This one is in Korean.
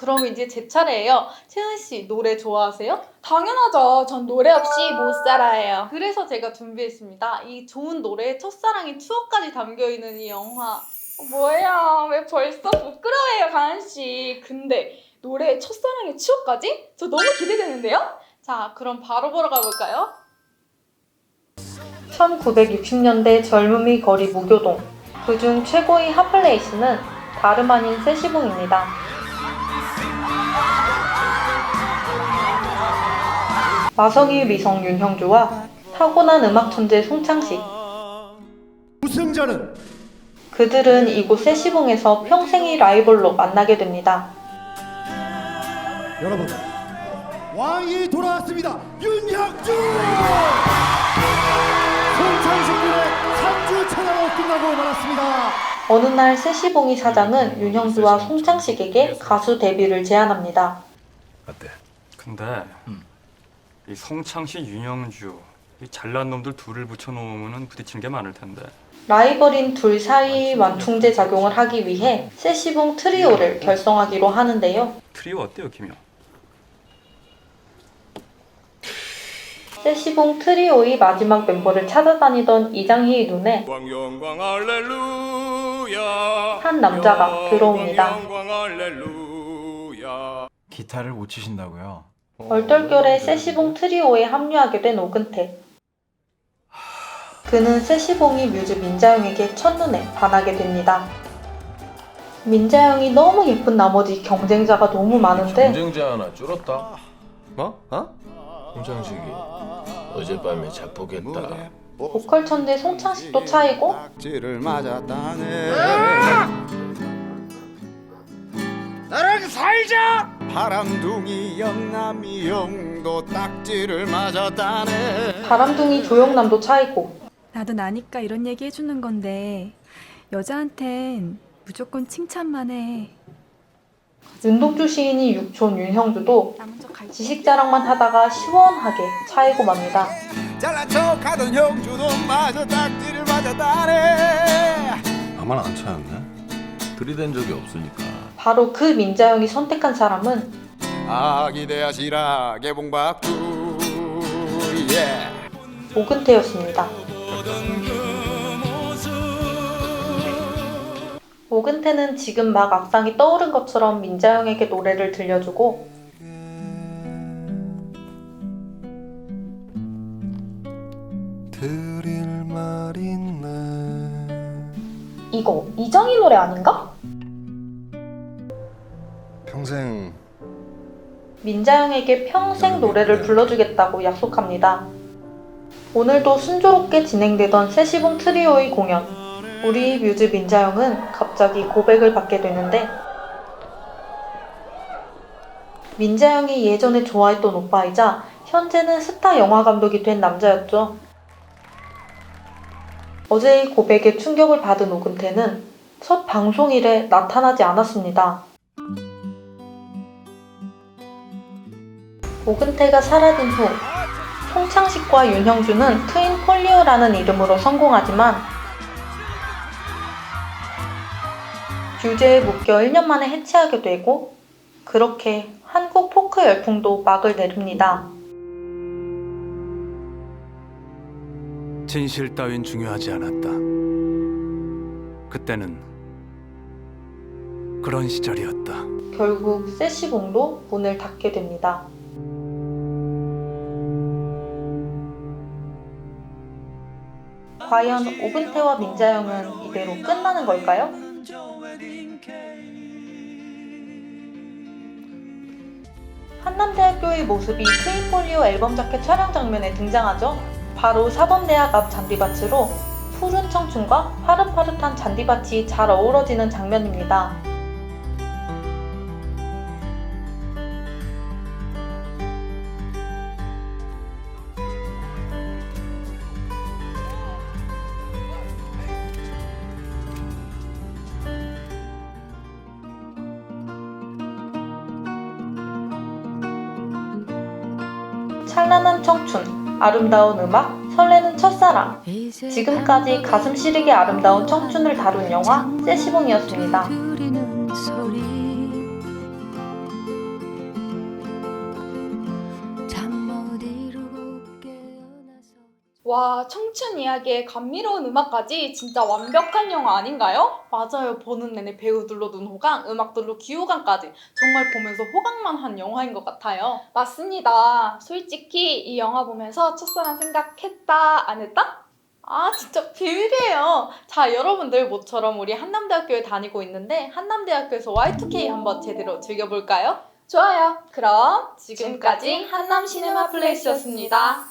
그럼 이제 제 차례예요. 채은 씨 노래 좋아하세요? 당연하죠. 전 노래 없이 못 살아요. 그래서 제가 준비했습니다. 이 좋은 노래에 첫사랑의 추억까지 담겨 있는 이 영화. 뭐예요? 왜 벌써 부끄러워해요, 가은 씨? 근데 노래 첫사랑의 추억까지? 저 너무 기대되는데요? 자, 그럼 바로 보러 가볼까요? 1960년대 젊음이 거리 무교동. 그중 최고의 핫플레이스는 다름 아닌 세시봉입니다. 마성의 미성 윤형주와 타고난 음악 천재 송창식. 우승자는 그들은 이곳 세시봉에서 평생의 라이벌로 만나게 됩니다. 여러분 왕이 돌아왔습니다. 윤혁주 송창식 군의 3주 천하로 끝나고 말았습니다. 어느 날 세시봉이 사장은 윤형주와 송창식에게 가수 데뷔를 제안합니다. 어때? 근데 이 성창시 윤영주 이 잘난 놈들 둘을 붙여놓으면 부딪히는 게 많을 텐데 라이벌인 둘 사이의 완충제 작용을 하기 위해 세시봉 트리오를 결성하기로 하는데요. 트리오 어때요 김영? 세시봉 트리오의 마지막 멤버를 찾아다니던 이장희의 눈에 영광 할렐루야 한 남자가 들어옵니다. 영광 할렐루야 기타를 못 치신다고요? 얼떨결에 세시봉 트리오에 합류하게 된 오근태. 그는 세시봉이 뮤즈 민자영에게 첫눈에 반하게 됩니다. 민자영이 너무 예쁜 나머지 경쟁자가 너무 많은데 경쟁자 하나 줄었다. 뭐? 어? 홍창식이 어젯밤에 자폭했다. 보컬 천재 송창식도 차이고 딱지를 맞았다네 나랑 살자. 바람둥이 영남이 형도 딱지를 맞았다네 바람둥이 조영남도 차이고 나도 나니까 이런 얘기 해주는 건데 여자한텐 무조건 칭찬만 해. 윤동주 시인이 육촌 윤형주도 나 먼저 갈게. 지식 자랑만 하다가 시원하게 차이고 맙니다. 잘난 척하던 형주도 마저 딱지를 맞았다네 나만 안 차였네. 들이댄 적이 없으니까. 바로 그 민자영이 선택한 사람은 아기대야 시라 개봉박두 예 오근태였습니다. 오근태는 지금 막 악상이 떠오른 것처럼 민자영에게 노래를 들려주고 드릴 말 있네 이거 이정희 노래 아닌가? 평생 민자영에게 평생 노래를 불러주겠다고 약속합니다. 오늘도 순조롭게 진행되던 세시봉 트리오의 공연. 우리 뮤즈 민자영은 갑자기 고백을 받게 되는데 민자영이 예전에 좋아했던 오빠이자 현재는 스타 영화 감독이 된 남자였죠. 어제의 고백에 충격을 받은 오근태는 첫 방송일에 나타나지 않았습니다. 오근태가 사라진 후 송창식과 윤형주는 트윈 폴리오라는 이름으로 성공하지만 규제에 묶여 1년 만에 해체하게 되고 그렇게 한국 포크 열풍도 막을 내립니다. 진실 따윈 중요하지 않았다 그때는 그런 시절이었다 결국 세시봉도 문을 닫게 됩니다. 과연 오근태와 민자영은 이대로 끝나는 걸까요? 한남대학교의 모습이 트윈폴리오 앨범 자켓 촬영 장면에 등장하죠. 바로 사범대학 앞 잔디밭으로 푸른 청춘과 파릇파릇한 잔디밭이 잘 어우러지는 장면입니다. 찬란한 청춘, 아름다운 음악, 설레는 첫사랑. 지금까지 가슴 시리게 아름다운 청춘을 다룬 영화 세시봉이었습니다. 와, 청춘 이야기에 감미로운 음악까지 진짜 완벽한 영화 아닌가요? 맞아요. 보는 내내 배우들로 눈 호강, 음악들로 귀호강까지 정말 보면서 호강만 한 영화인 것 같아요. 맞습니다. 솔직히 이 영화 보면서 첫사랑 생각했다, 안 했다? 아 진짜 비밀이에요. 자 여러분들 모처럼 우리 한남대학교에 다니고 있는데 한남대학교에서 Y2K 한번 제대로 즐겨볼까요? 좋아요. 그럼 지금까지 한남 시네마 플레이스였습니다.